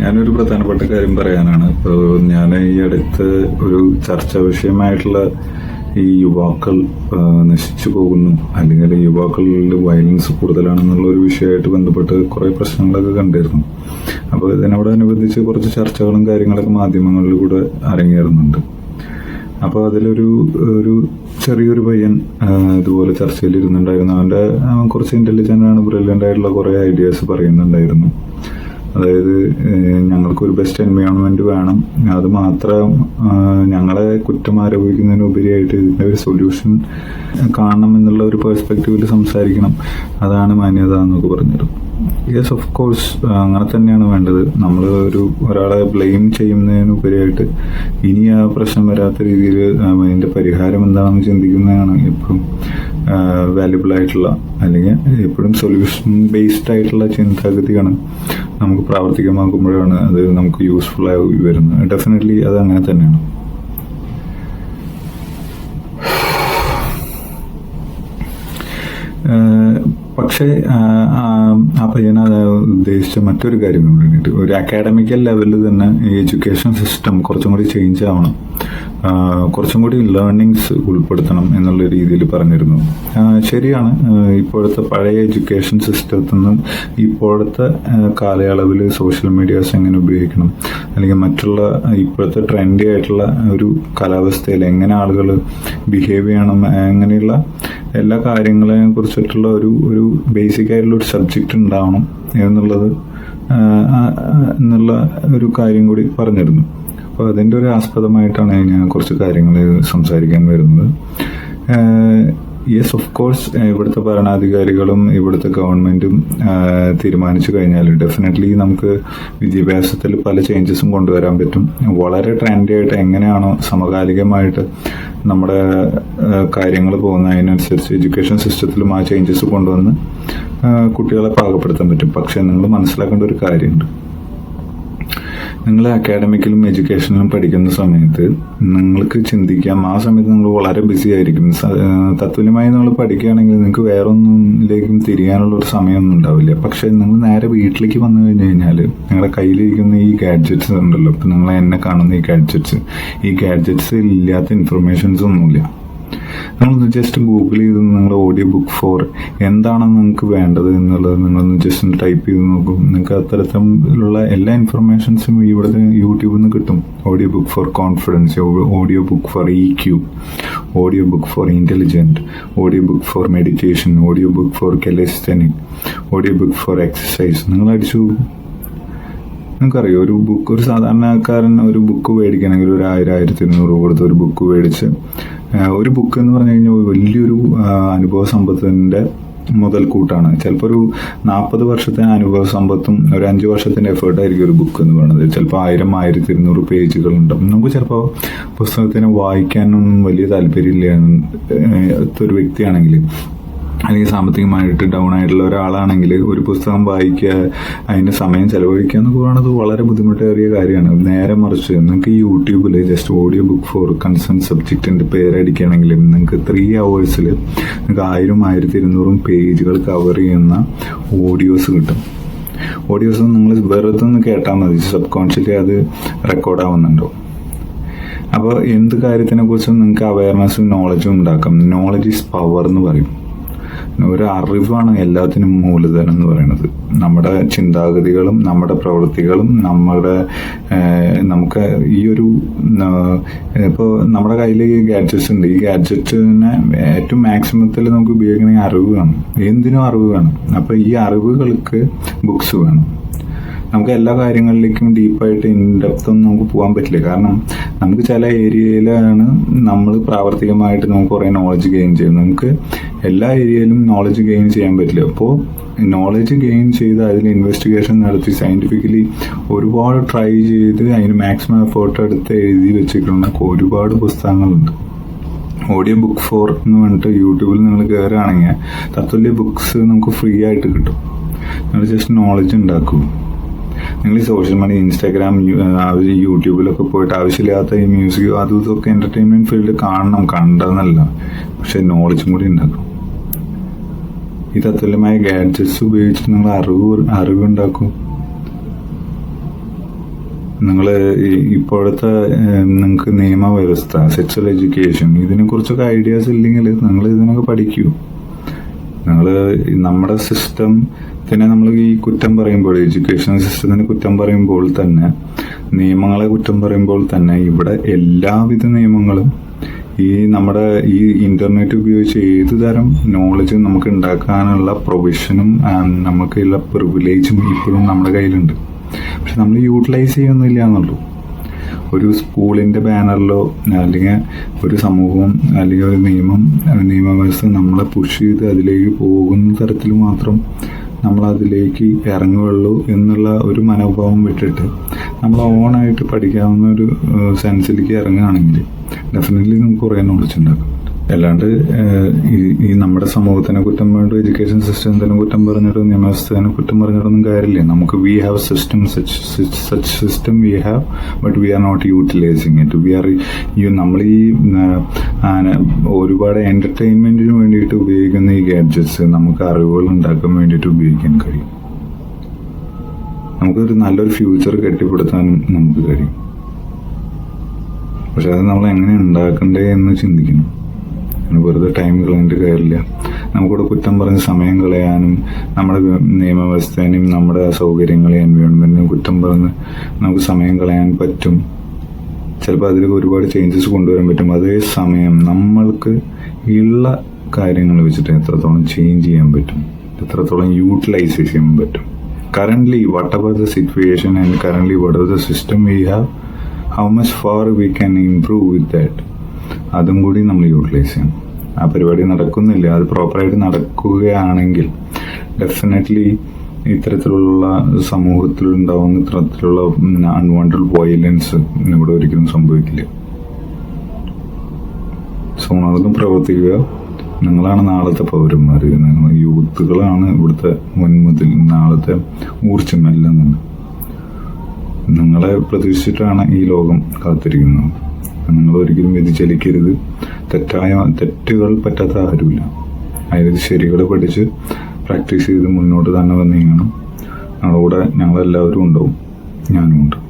ഞാനൊരു പ്രധാനപ്പെട്ട കാര്യം പറയാനാണ്. ഇപ്പോൾ ഞാൻ ഈ അടുത്ത് ഒരു ചർച്ചാ വിഷയമായിട്ടുള്ള ഈ യുവാക്കൾ നശിച്ചു പോകുന്നു. അല്ലെങ്കിൽ യുവാക്കളിൽ വയലൻസ് കൂടുതലാണെന്നുള്ള ഒരു വിഷയമായിട്ട് ബന്ധപ്പെട്ട് കുറേ പ്രശ്നങ്ങളൊക്കെ കണ്ടിരുന്നു. അപ്പോൾ ഇതിനോടനുബന്ധിച്ച് കുറച്ച് ചർച്ചകളും കാര്യങ്ങളൊക്കെ മാധ്യമങ്ങളിലൂടെ അരങ്ങേറുന്നുണ്ട്. അപ്പോൾ അതിലൊരു ഒരു ചെറിയൊരു പയ്യൻ ഇതുപോലെ ചർച്ചയിൽ ഇരുന്നുണ്ടായിരുന്നു അവന്റെ കുറച്ച് ഇന്റലിജന്റ് ആണ് ബ്രില്യന്റ് ആയിട്ടുള്ള കുറേ ഐഡിയാസ് പറയുന്നുണ്ടായിരുന്നു. അതായത് ഞങ്ങൾക്ക് ഞങ്ങൾക്കൊരു ബെസ്റ്റ് എൻവയോൺമെന്റ് വേണം. അത് മാത്രം ഞങ്ങളെ കുറ്റം ആരോപിക്കുന്നതിനുപരിയായിട്ട് ഇതിന്റെ ഒരു സൊല്യൂഷൻ കാണണം എന്നുള്ള ഒരു പെർസ്പെക്റ്റീവിൽ സംസാരിക്കണം. അതാണ് മാന്യത എന്നൊക്കെ പറഞ്ഞത്. യെസ് ഓഫ് കോഴ്സ് അങ്ങനെ തന്നെയാണ് വേണ്ടത്. നമ്മൾ ഒരു ഒരാളെ ബ്ലെയിം ചെയ്യുന്നതിനുപരിയായിട്ട് ഇനി ആ പ്രശ്നം വരാത്ത രീതിയിൽ അതിന്റെ പരിഹാരം എന്താണെന്ന് ചിന്തിക്കുന്നതാണ് എപ്പോഴും വാല്യുബിൾ ആയിട്ടുള്ള അല്ലെങ്കിൽ എപ്പോഴും സൊല്യൂഷൻ ബേസ്ഡ് ആയിട്ടുള്ള ചിന്താഗതിയാണ് നമുക്ക് പ്രാവർത്തികമാക്കുമ്പോഴാണ് അത് നമുക്ക് യൂസ്ഫുൾ ആയി വരുന്നത്. ഡെഫിനറ്റ്ലി അത് അങ്ങനെ തന്നെയാണ്. പക്ഷേ ആ പയ്യന ഉദ്ദേശിച്ച മറ്റൊരു കാര്യം പറഞ്ഞിട്ട് ഒരു അക്കാഡമിക്കൽ ലെവലിൽ തന്നെ ഈ എഡ്യൂക്കേഷൻ സിസ്റ്റം കുറച്ചും കൂടി ചേഞ്ച് ആവണം. കുറച്ചും കൂടി ലേണിങ്സ് ഉൾപ്പെടുത്തണം എന്നുള്ള രീതിയിൽ പറഞ്ഞിരുന്നു. ശരിയാണ്. ഇപ്പോഴത്തെ പഴയ എഡ്യൂക്കേഷൻ സിസ്റ്റത്തിൽ നിന്നും ഇപ്പോഴത്തെ കാലയളവിൽ സോഷ്യൽ മീഡിയാസ് എങ്ങനെ ഉപയോഗിക്കണം? അല്ലെങ്കിൽ മറ്റുള്ള ഇപ്പോഴത്തെ ട്രെൻഡി ആയിട്ടുള്ള ഒരു കാലാവസ്ഥയിൽ എങ്ങനെ ആളുകൾ ബിഹേവ് ചെയ്യണം? അങ്ങനെയുള്ള എല്ലാ കാര്യങ്ങളെ കുറിച്ചിട്ടുള്ള ഒരു ഒരു ബേസിക് ആയിട്ടുള്ള ഒരു സബ്ജക്റ്റ് ഉണ്ടാവണം എന്നുള്ളത് എന്നുള്ള ഒരു കാര്യം കൂടി പറഞ്ഞിരുന്നു. അപ്പോൾ അതിന്റെ ഒരു ആസ്പദമായിട്ടാണ് ഞാൻ കുറച്ച് കാര്യങ്ങൾ സംസാരിക്കാൻ വരുന്നത്. യെസ് ഓഫ് കോഴ്സ് ഇവിടുത്തെ ഭരണാധികാരികളും ഇവിടുത്തെ ഗവൺമെന്റും തീരുമാനിച്ചു കഴിഞ്ഞാൽ ഡെഫിനറ്റ്ലി നമുക്ക് വിദ്യാഭ്യാസത്തിൽ പല ചേഞ്ചസും കൊണ്ടുവരാൻ പറ്റും. വളരെ ട്രെൻഡി ആയിട്ട് എങ്ങനെയാണോ സമകാലികമായിട്ട് നമ്മുടെ കാര്യങ്ങൾ പോകുന്ന അതിനനുസരിച്ച് എഡ്യൂക്കേഷൻ സിസ്റ്റത്തിലും ആ ചേഞ്ചസ് കൊണ്ടുവന്ന് കുട്ടികളെ പാകപ്പെടുത്താൻ പറ്റും. പക്ഷെ നിങ്ങൾ മനസ്സിലാക്കേണ്ട ഒരു കാര്യമുണ്ട്. നിങ്ങൾ അക്കാഡമിക്കിലും എഡ്യൂക്കേഷനിലും പഠിക്കുന്ന സമയത്ത് നിങ്ങൾക്ക് ചിന്തിക്കാം ആ സമയത്ത് നിങ്ങൾ വളരെ ബിസി ആയിരിക്കും. തത്തുല്യമായി നിങ്ങൾ പഠിക്കുകയാണെങ്കിൽ നിങ്ങൾക്ക് വേറെ ഒന്നിലേക്കും തിരിയാനുള്ള ഒരു സമയമൊന്നും ഉണ്ടാവില്ല. പക്ഷെ നിങ്ങൾ നേരെ വീട്ടിലേക്ക് വന്നു കഴിഞ്ഞു കഴിഞ്ഞാൽ നിങ്ങളുടെ കയ്യിലിരിക്കുന്ന ഈ ഗാഡ്ജറ്റ്സ് ഉണ്ടല്ലോ. ഇപ്പം നിങ്ങൾ എന്നെ കാണുന്ന ഈ ഗാഡ്ജറ്റ്സ് ഈ ഗാഡ്ജറ്റ്സ് ഇല്ലാത്ത ഇൻഫർമേഷൻസ് ഒന്നുമില്ല. നിങ്ങളൊന്ന് ജസ്റ്റ് ഗൂഗിൾ ചെയ്ത് നിങ്ങളുടെ ഓഡിയോ ബുക്ക് ഫോർ എന്താണെന്ന് നിങ്ങൾക്ക് വേണ്ടത് എന്നുള്ളത് നിങ്ങളൊന്ന് ജസ്റ്റ് ഒന്ന് ടൈപ്പ് ചെയ്ത് നോക്കും. നിങ്ങൾക്ക് അത്തരത്തിലുള്ള എല്ലാ ഇൻഫർമേഷൻസും ഇവിടുത്തെ യൂട്യൂബിൽ നിന്ന് കിട്ടും. Audio book for confidence audio book for E Q audio book for intelligent audio book for meditation audio book for calisthenic audio book for exercise നിങ്ങൾ അടിച്ചു നിങ്ങൾക്കറിയോ ഒരു ബുക്ക് ഒരു സാധാരണക്കാരൻ ഒരു ബുക്ക് മേടിക്കണമെങ്കിൽ ഒരു ആയിരം ആയിരത്തി ഇരുന്നൂറ് രൂപ കൊടുത്ത് ഒരു ബുക്ക് മേടിച്ച് ഒരു ബുക്ക് എന്ന് പറഞ്ഞു കഴിഞ്ഞാൽ വലിയൊരു അനുഭവ സമ്പത്തിന്റെ മുതൽക്കൂട്ടാണ് ചിലപ്പോൾ ഒരു നാൽപ്പത് വർഷത്തെ അനുഭവ സമ്പത്തും ഒരു അഞ്ച് വർഷത്തിന്റെ എഫേർട്ടായിരിക്കും ഒരു ബുക്ക് എന്ന് പറയുന്നത്. ചിലപ്പോൾ ആയിരം ആയിരത്തി ഇരുന്നൂറ് പേജുകൾ ഉണ്ടാവും നമുക്ക് ചിലപ്പോൾ പുസ്തകത്തിനെ വായിക്കാനൊന്നും വലിയ താല്പര്യമില്ല ഒരു വ്യക്തിയാണെങ്കിൽ. അല്ലെങ്കിൽ സാമ്പത്തികമായിട്ട് ഡൗൺ ആയിട്ടുള്ള ഒരാളാണെങ്കിൽ ഒരു പുസ്തകം വായിക്കുക അതിന് സമയം ചെലവഴിക്കുക എന്നൊക്കെ പറയുന്നത് വളരെ ബുദ്ധിമുട്ടേറിയ കാര്യമാണ്. നേരെ മറിച്ച് നിങ്ങൾക്ക് യൂട്യൂബിൽ just audio book for concern സബ്ജക്റ്റിന്റെ പേരടിക്കുകയാണെങ്കിൽ നിങ്ങൾക്ക് ത്രീ അവേഴ്സിൽ നിങ്ങൾക്ക് ആയിരം ആയിരത്തി ഇരുന്നൂറും പേജുകൾ കവർ ചെയ്യുന്ന ഓഡിയോസ് കിട്ടും. ഓഡിയോസ് നിങ്ങൾ വെറുതെ ഒന്ന് കേട്ടാൽ മതി. സബ് കോൺഷ്യലി അത് റെക്കോർഡ് ആവുന്നുണ്ടോ? അപ്പോൾ എന്ത് കാര്യത്തിനെ കുറിച്ചും നിങ്ങൾക്ക് അവയർനെസ്സും നോളജും ഉണ്ടാക്കാം. നോളജ് ഈസ് പവർ എന്ന് പറയും. ഒരു അറിവാണ് എല്ലാത്തിനും മൂലധനം എന്ന് പറയുന്നത്. നമ്മുടെ ചിന്താഗതികളും നമ്മുടെ പ്രവൃത്തികളും നമ്മുടെ നമുക്ക് ഈ ഒരു ഇപ്പോൾ നമ്മുടെ കയ്യിൽ ഗാഡ്ജറ്റ്സ് ഉണ്ട്. ഈ ഗാഡ്ജറ്റിനെ ഏറ്റവും മാക്സിമത്തിൽ നമുക്ക് ഉപയോഗിക്കണമെങ്കിൽ അറിവ് വേണം. എന്തിനും അറിവ് വേണം. അപ്പോൾ ഈ അറിവുകൾക്ക് ബുക്സ് വേണം. നമുക്ക് എല്ലാ കാര്യങ്ങളിലേക്കും ഡീപ്പായിട്ട് ഇൻഡെപ്ത് ഒന്നും നമുക്ക് പോകാൻ പറ്റില്ല. കാരണം നമുക്ക് ചില ഏരിയയിലാണ് നമ്മൾ പ്രാവർത്തികമായിട്ട് നമുക്ക് കുറേ നോളജ് ഗെയിൻ ചെയ്യുന്നത്. നമുക്ക് എല്ലാ ഏരിയയിലും നോളജ് ഗെയിൻ ചെയ്യാൻ പറ്റില്ല. അപ്പോൾ നോളജ് ഗെയിൻ ചെയ്ത് അതിൽ ഇൻവെസ്റ്റിഗേഷൻ നടത്തി സയന്റിഫിക്കലി ഒരുപാട് ട്രൈ ചെയ്ത് അതിന് മാക്സിമം എഫേർട്ട് എടുത്ത് എഴുതി വെച്ചിട്ടുള്ള ഒരുപാട് പുസ്തകങ്ങളുണ്ട്. ഓഡിയോ ബുക്ക് ഫോർ എന്ന് പറഞ്ഞിട്ട് യൂട്യൂബിൽ നിങ്ങൾ കയറുകയാണെങ്കിൽ തത്തുല്യ ബുക്ക്സ് നമുക്ക് ഫ്രീ ആയിട്ട് കിട്ടും. നിങ്ങൾ ജസ്റ്റ് നോളജ് ഉണ്ടാക്കൂ. നിങ്ങൾ ഈ സോഷ്യൽ മീഡിയ ഇൻസ്റ്റാഗ്രാം യൂട്യൂബിലൊക്കെ പോയിട്ട് ആവശ്യമില്ലാത്ത ഈ മ്യൂസിക് അതും ഇതൊക്കെ എന്റർടൈൻമെന്റ് ഫീൽഡ് കാണണം കണ്ടെന്നല്ല പക്ഷെ നോളജും കൂടി ഉണ്ടാക്കണം. ഈ തത്തുല്യമായ ഗാഡ്ജറ്റ്സ് ഉപയോഗിച്ച് നിങ്ങൾ അറിവ് അറിവുണ്ടാക്കും. നിങ്ങൾ ഇപ്പോഴത്തെ നിങ്ങൾക്ക് നിയമവ്യവസ്ഥ സെക്സ്വൽ എഡ്യൂക്കേഷൻ ഇതിനെക്കുറിച്ചൊക്കെ ഐഡിയാസ് ഇല്ലെങ്കിൽ നിങ്ങൾ ഇതിനൊക്കെ പഠിക്കൂ. നിങ്ങൾ നമ്മുടെ സിസ്റ്റം തന്നെ നമ്മൾ ഈ കുറ്റം പറയുമ്പോൾ എഡ്യൂക്കേഷൻ സിസ്റ്റത്തിന് കുറ്റം പറയുമ്പോൾ തന്നെ നിയമങ്ങളെ കുറ്റം പറയുമ്പോൾ തന്നെ ഇവിടെ എല്ലാവിധ നിയമങ്ങളും ഈ നമ്മുടെ ഈ ഇന്റർനെറ്റ് ഉപയോഗിച്ച് ഏത് തരം നോളജും നമുക്ക് ഉണ്ടാക്കാനുള്ള പ്രൊവിഷനും നമുക്കുള്ള പ്രിവിലേജും ഇപ്പോഴും നമ്മുടെ കയ്യിലുണ്ട്. പക്ഷെ നമ്മൾ യൂട്ടിലൈസ് ചെയ്യുന്നില്ല എന്നുള്ളൂ. ഒരു സ്കൂളിന്റെ ബാനറിലോ അല്ലെങ്കിൽ ഒരു സമൂഹം അല്ലെങ്കിൽ ഒരു നിയമം നിയമവ്യവസ്ഥ നമ്മളെ പുഷ് ചെയ്ത് അതിലേക്ക് പോകുന്ന തരത്തിൽ മാത്രം നമ്മൾ അതിലേക്ക് ഇറങ്ങുകയുള്ളൂ എന്നുള്ള ഒരു മനോഭാവം വിട്ടിട്ട് നമ്മൾ ഓണായിട്ട് പഠിക്കാവുന്ന ഒരു സെൻസിലേക്ക് ഇറങ്ങുകയാണെങ്കിൽ ഡെഫിനറ്റ്ലി നമുക്ക് കുറേ നോളജ് ഉണ്ടാക്കും. അല്ലാണ്ട് ഈ നമ്മുടെ സമൂഹത്തിനെ കുറ്റം പറഞ്ഞിട്ട് എഡ്യൂക്കേഷൻ സിസ്റ്റത്തിനെ കുറ്റം പറഞ്ഞിട്ട് നിയമവ്യവസ്ഥനെ കുറ്റം പറഞ്ഞിട്ടൊന്നും കാര്യമില്ല. നമുക്ക് we have system such system we have but we are not utilising it we are ഈ നമ്മൾ ഈ ഒരുപാട് എന്റർടൈൻമെന്റിന് വേണ്ടിയിട്ട് ഉപയോഗിക്കുന്ന ഈ ഗാഡ്ജറ്റ്സ് നമുക്ക് അറിവുകൾ ഉണ്ടാക്കാൻ വേണ്ടിയിട്ട് ഉപയോഗിക്കാൻ കഴിയും. നമുക്കൊരു നല്ലൊരു ഫ്യൂച്ചർ കെട്ടിപ്പടുത്താനും നമുക്ക് കഴിയും. പക്ഷെ അത് നമ്മൾ എങ്ങനെ ഉണ്ടാക്കണ്ടേ എന്ന് ചിന്തിക്കണം. വെറുതെ ടൈം കളഞ്ഞിട്ട് കാര്യമില്ല. നമുക്കിവിടെ കുറ്റം പറഞ്ഞ് സമയം കളയാനും നമ്മുടെ വ്യ- നിയമവ്യവസ്ഥേനെയും നമ്മുടെ സൗകര്യങ്ങളെയും എൻവയോൺമെന്റിനും കുറ്റം പറഞ്ഞ് നമുക്ക് സമയം കളയാൻ പറ്റും. ചിലപ്പോൾ അതിൽ ഒരുപാട് ചേഞ്ചസ് കൊണ്ടുവരാൻ പറ്റും. അതേ സമയം നമ്മൾക്ക് ഉള്ള കാര്യങ്ങൾ വെച്ചിട്ട് എത്രത്തോളം ചേഞ്ച് ചെയ്യാൻ പറ്റും. എത്രത്തോളം യൂട്ടിലൈസ് ചെയ്യാൻ പറ്റും. Currently whatever the situation and currently whatever the system we have how much far we can improve with that അതും കൂടി നമ്മൾ യൂട്ടിലൈസ് ചെയ്യണം. ആ പരിപാടി നടക്കുന്നില്ല. അത് പ്രോപ്പറായിട്ട് നടക്കുകയാണെങ്കിൽ ഡെഫിനറ്റ്ലി ഇത്തരത്തിലുള്ള സമൂഹത്തിൽ ഉണ്ടാവുന്ന ഇത്തരത്തിലുള്ള അൺവാണ്ടഡ് വയലൻസ് ഇവിടെ ഒരിക്കലും സംഭവിക്കില്ല. സോ അതൊന്നും പ്രവർത്തിക്കുക. നിങ്ങളാണ് നാളത്തെ പൗരന്മാർ. നിങ്ങൾ യൂത്തുകളാണ് ഇവിടുത്തെ മുൻമുതൽ നാളത്തെ ഊർജം എല്ലാം തന്നെ. നിങ്ങളെ പ്രതീക്ഷിച്ചിട്ടാണ് ഈ ലോകം കാത്തിരിക്കുന്നത്. നിങ്ങൾ ഒരിക്കലും വ്യതിചലിക്കരുത് തെറ്റായ തെറ്റുകൾ പറ്റാത്ത ആരുമില്ല. അതായത് ശരികൾ പഠിച്ച് പ്രാക്ടീസ് ചെയ്ത് മുന്നോട്ട് തന്നെ വന്നിങ്ങണം നീങ്ങണം ഞങ്ങളുടെ കൂടെ ഞങ്ങളെല്ലാവരും ഉണ്ടാവും. ഞാനും ഉണ്ട്.